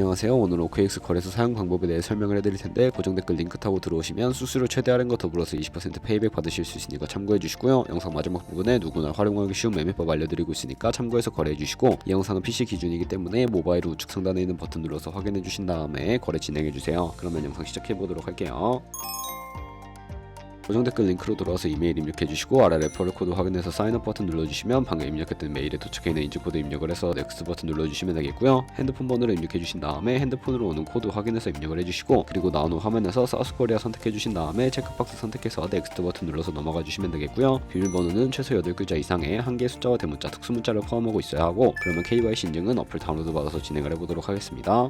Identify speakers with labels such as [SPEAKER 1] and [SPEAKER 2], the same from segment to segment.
[SPEAKER 1] 안녕하세요. 오늘 OKX 거래소 사용 방법에 대해 설명을 해드릴 텐데 고정 댓글 링크 타고 들어오시면 수수료 최대 할인과 더불어서 20% 페이백 받으실 수 있으니까 참고해 주시고요. 영상 마지막 부분에 누구나 활용하기 쉬운 매매법 알려드리고 있으니까 참고해서 거래해 주시고 이 영상은 PC 기준이기 때문에 모바일 우측 상단에 있는 버튼 눌러서 확인해 주신 다음에 거래 진행해 주세요. 그러면 영상 시작해 보도록 할게요. 고정 댓글 링크로 들어와서 이메일 입력해 주시고 아래 레퍼럴 코드 확인해서 사인업 버튼 눌러주시면 방금 입력했던 메일에 도착해 있는 인증코드 입력을 해서 넥스트 버튼 눌러주시면 되겠고요. 핸드폰 번호를 입력해 주신 다음에 핸드폰으로 오는 코드 확인해서 입력을 해주시고 그리고 나오는 화면에서 사우스코리아 선택해 주신 다음에 체크박스 선택해서 넥스트 버튼 눌러서 넘어가 주시면 되겠고요. 비밀번호는 최소 8글자 이상의 한 개의 숫자와 대문자 특수문자를 포함하고 있어야 하고 그러면 KYC 인증은 어플 다운로드 받아서 진행을 해보도록 하겠습니다.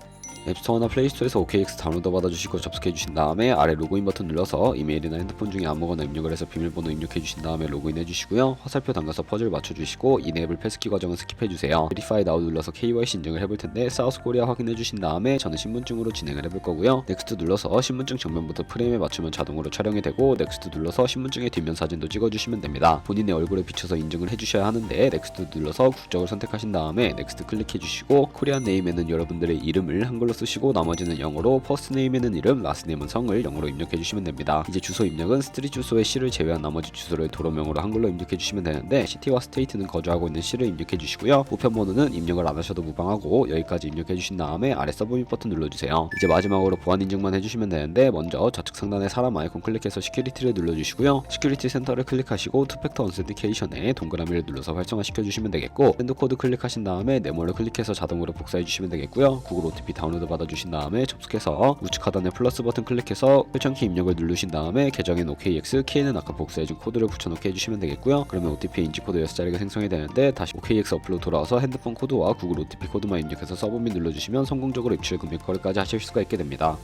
[SPEAKER 1] 앱스토어나 플레이스토어에서 OKX 다운로드 받아주시고 접속해 주신 다음에 아래 로그인 버튼 눌러서 이메일이나 핸드폰 중에 아무거나 입력을 해서 비밀번호 입력해 주신 다음에 로그인 해주시고요. 화살표 담가서 퍼즐 맞춰주시고 이네이블 패스키 과정은 스킵해 주세요. Verify Now 눌러서 KYC 인증을 해볼 텐데 사우스 코리아 확인해 주신 다음에 저는 신분증으로 진행을 해볼 거고요. 넥스트 눌러서 신분증 정면부터 프레임에 맞추면 자동으로 촬영이 되고 넥스트 눌러서 신분증의 뒷면 사진도 찍어주시면 됩니다. 본인의 얼굴에 비춰서 인증을 해주셔야 하는데 넥스트 눌러서 국적을 선택하신 다음에 넥스트 클릭해 주시고 코리안 네임에는 여러분들의 이름을 한글로 쓰시고 나머지는 영어로 퍼스트 네임에는 이름, 라스트 네임은 성을 영어로 입력해 주시면 됩니다. 이제 주소 입력은 스트 릿 주소의 시를 제외한 나머지 주소를 도로명으로 한글로 입력해 주시면 되는데 시티와 스테이트는 거주하고 있는 시를 입력해 주시고요. 우편번호는 입력을 안 하셔도 무방하고 여기까지 입력해 주신 다음에 아래 서브밋 버튼 눌러주세요. 이제 마지막으로 보안 인증만 해주시면 되는데 먼저 좌측 상단에 사람 아이콘 클릭해서 시큐리티를 눌러주시고요. 시큐리티 센터를 클릭하시고 투팩터 언센티케이션에 동그라미를 눌러서 활성화 시켜 주시면 되겠고 샌드 코드 클릭하신 다음에 네모를 클릭해서 자동으로 복사해 주시면 되겠고요. 구글 OTP 다운로드 받아주신 다음에 접속해서 우측 하단에 플러스 버튼 클릭해서 설정키 입력을 누르신 다음에 계정인 OKX 키에는 아까 복사해준 코드를 붙여넣게 해주시면 되겠고요. 그러면 OTP 인지 코드 6자리가 생성이 되는데 다시 OKX 어플로 돌아와서 핸드폰 코드와 구글 OTP 코드만 입력해서 서브밋 눌러주시면 성공적으로 입출 금액 거래까지 하실 수가 있게 됩니다.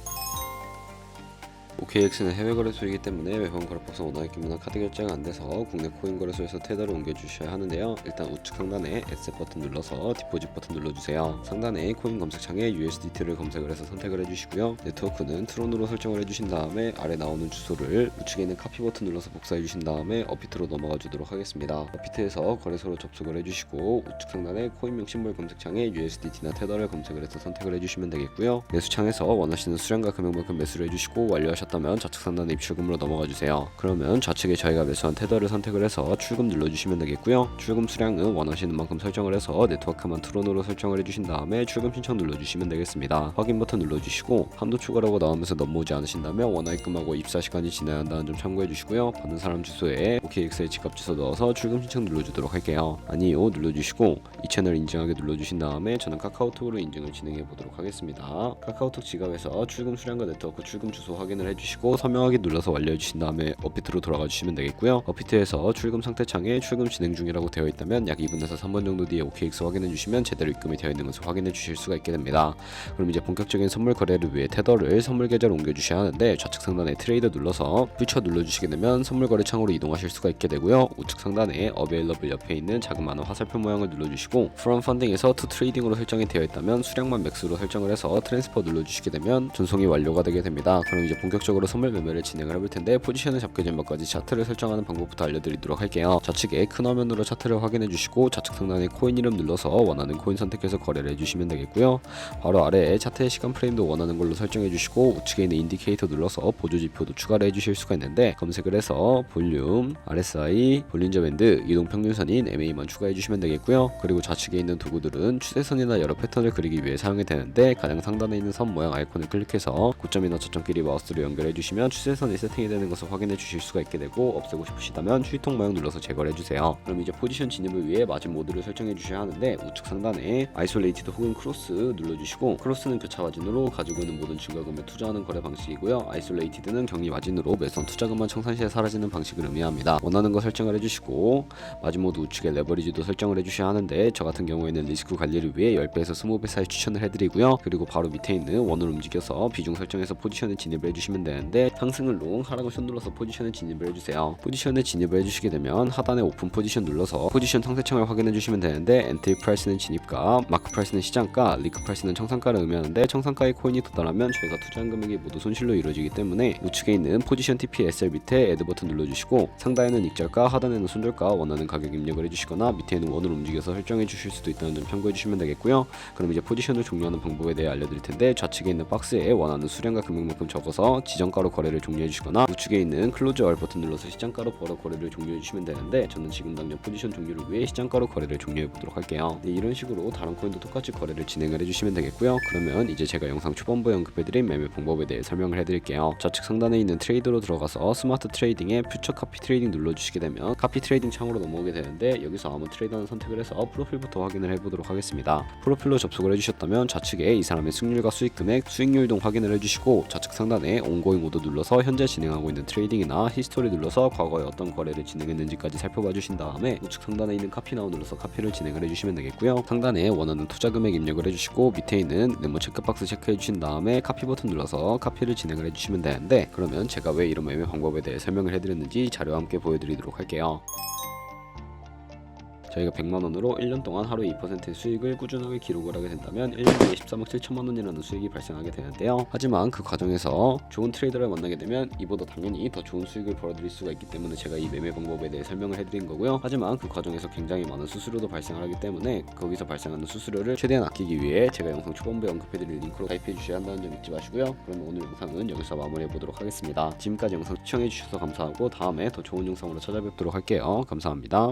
[SPEAKER 1] OKX는 해외 거래소이기 때문에 외환 거래법상 원화입금이나 카드 결제가 안 돼서 국내 코인 거래소에서 테더를 옮겨 주셔야 하는데요. 일단 우측 상단에 에셋 버튼 눌러서 디포짓 버튼 눌러주세요. 상단에 코인 검색창에 USDT를 검색을 해서 선택을 해주시고요. 네트워크는 트론으로 설정을 해주신 다음에 아래 나오는 주소를 우측에 있는 카피 버튼 눌러서 복사해 주신 다음에 어비트로 넘어가 주도록 하겠습니다. 어비트에서 거래소로 접속을 해주시고 우측 상단에 코인명 심볼 검색창에 USDT나 테더를 검색을 해서 선택을 해주시면 되겠고요. 매수창에서 원하시는 수량과 금액만큼 매수를 해주시고 완료하셨 다면 좌측 상단에 입출금으로 넘어가 주세요. 그러면 좌측에 저희가 매수한 테더를 선택을 해서 출금 눌러주시면 되겠고요. 출금 수량은 원하시는 만큼 설정을 해서 네트워크만 트론으로 설정을 해주신 다음에 출금 신청 눌러주시면 되겠습니다. 확인 버튼 눌러주시고 한도 추가라고 나오면서 넘어오지 않으신다면 원화입금하고 입사 시간이 지나야 한다는 점 참고해 주시고요. 받는 사람 주소에 OKX의 지갑 주소 넣어서 출금 신청 눌러주도록 할게요. 아니요 눌러주시고 이 채널 인증하게 눌러주신 다음에 저는 카카오톡으로 인증을 진행해 보도록 하겠습니다. 카카오톡 지갑에서 출금 수량과 네트워크 출금 주소 확인을 해 주시고 서명하기 눌러서 완료해 주신 다음에 어피트로 돌아가 주시면 되겠고요. 어피트에서 출금 상태 창에 출금 진행 중이라고 되어 있다면 약 2분에서 3분 정도 뒤에 OKX 확인해 주시면 제대로 입금이 되어 있는 것을 확인해 주실 수가 있게 됩니다. 그럼 이제 본격적인 선물 거래를 위해 테더를 선물 계좌로 옮겨 주셔야 하는데 좌측 상단에 트레이더 눌러서 퓨처 눌러 주시게 되면 선물 거래 창으로 이동하실 수가 있게 되고요. 우측 상단에 어베일러블 옆에 있는 자그마한 화살표 모양을 눌러 주시고 from funding에서 to trading으로 설정이 되어 있다면 수량만 맥스로 설정을 해서 트랜스퍼 눌러 주시게 되면 전송이 완료가 되게 됩니다. 그럼 이제 본격적 으로 선물 매매를 진행을 해볼 텐데 포지션을 잡게 된 것까지 차트를 설정하는 방법부터 알려드리도록 할게요. 좌측에 큰 화면으로 차트를 확인해 주시고 좌측 상단에 코인 이름 눌러서 원하는 코인 선택해서 거래를 해주시면 되겠고요. 바로 아래에 차트의 시간 프레임도 원하는 걸로 설정해 주시고 우측에 있는 인디케이터 눌러서 보조 지표도 추가를 해주실 수가 있는데 검색을 해서 볼륨, RSI, 볼린저 밴드, 이동 평균선인 MA만 추가해 주시면 되겠고요. 그리고 좌측에 있는 도구들은 추세선이나 여러 패턴을 그리기 위해 사용이 되는데 가장 상단에 있는 선 모양 아이콘을 클릭해서 고점이나 저점끼리 마우스로 연결 해 주시면 추세선이 세팅이 되는 것을 확인해 주실 수가 있게 되고 없애고 싶으시다면 추이통 모양 눌러서 제거를 해주세요. 그럼 이제 포지션 진입을 위해 마진 모드를 설정해 주셔야 하는데 우측 상단에 아이솔레이티드 혹은 크로스 눌러주시고 크로스는 교차 마진으로 가지고 있는 모든 증가금에 투자하는 거래 방식이고요. 아이솔레이티드는 경리 마진으로 매선 투자금만 청산시에 사라지는 방식을 의미합니다. 원하는 거 설정을 해주시고 마진 모드 우측에 레버리지도 설정을 해주셔야 하는데 저 같은 경우에는 리스크 관리를 위해 10배에서 20배 사이 추천을 해드리고요. 그리고 바로 밑에 있는 원을 움직여서 비중 설정해서 포지션에 진입을 해주시면 해주시면 되는데 상승을 롱 하락을 션 눌러서 포지션에 진입을 해주세요. 포지션에 진입을 해주시게 되면 하단에 오픈 포지션 눌러서 포지션 상세창을 확인해 주시면 되는데 엔트리 프라이스는 진입가 마크 프라이스는 시장가 리크 프라이스는 청산가를 의미하는데 청산가의 코인이 도달하면 저희가 투자한 금액이 모두 손실로 이루어지기 때문에 우측에 있는 포지션 TP SL 밑에 애드 버튼 눌러주시고 상단에는 익절가 하단에는 손절가 원하는 가격 입력을 해주시거나 밑에는 원을 움직여서 설정해 주실 수도 있다는 점 참고해 주시면 되겠고요. 그럼 이제 포지션을 종료하는 방법에 대해 알려드릴 텐데 좌측에 있는 박스에 원하는 수량과 금액만큼 적어서 지정가로 거래를 종료해 주시거나 우측에 있는 클로즈 얼 버튼 눌러서 시장가로 벌어 거래를 종료해 주시면 되는데 저는 지금 당장 포지션 종료를 위해 시장가로 거래를 종료해 보도록 할게요. 네, 이런 식으로 다른 코인도 똑같이 거래를 진행을 해주시면 되겠고요. 그러면 이제 제가 영상 초반부에 언급해드린 매매 방법에 대해 설명을 해드릴게요. 좌측 상단에 있는 트레이더로 들어가서 스마트 트레이딩에 퓨처 카피 트레이딩 눌러주시게 되면 카피 트레이딩 창으로 넘어오게 되는데 여기서 아무 트레이더는 선택을 해서 프로필부터 확인을 해보도록 하겠습니다. 프로필로 접속을 해주셨다면 좌측에 이 사람의 승률과 수익 금액, 수익률 등 확인을 해주시고 좌측 상단에 온고잉 모드 눌러서 현재 진행하고 있는 트레이딩이나 히스토리 눌러서 과거에 어떤 거래를 진행했는지까지 살펴봐 주신 다음에 우측 상단에 있는 카피 나우 눌러서 카피를 진행을 해주시면 되겠고요. 상단에 원하는 투자 금액 입력을 해주시고 밑에 있는 네모 체크박스 체크해 주신 다음에 카피 버튼 눌러서 카피를 진행을 해주시면 되는데 그러면 제가 왜 이런 매매 방법에 대해 설명을 해드렸는지 자료와 함께 보여드리도록 할게요. 저희가 100만 원으로 1년 동안 하루에 2%의 수익을 꾸준하게 기록을 하게 된다면 1년 뒤에 13억 7천만 원이라는 수익이 발생하게 되는데요. 하지만 그 과정에서 좋은 트레이더를 만나게 되면 이보다 당연히 더 좋은 수익을 벌어들일 수가 있기 때문에 제가 이 매매 방법에 대해 설명을 해드린 거고요. 하지만 그 과정에서 굉장히 많은 수수료도 발생하기 때문에 거기서 발생하는 수수료를 최대한 아끼기 위해 제가 영상 초반부에 언급해드린 링크로 가입해 주셔야 한다는 점 잊지 마시고요. 그러면 오늘 영상은 여기서 마무리해 보도록 하겠습니다. 지금까지 영상 시청해 주셔서 감사하고 다음에 더 좋은 영상으로 찾아뵙도록 할게요. 감사합니다.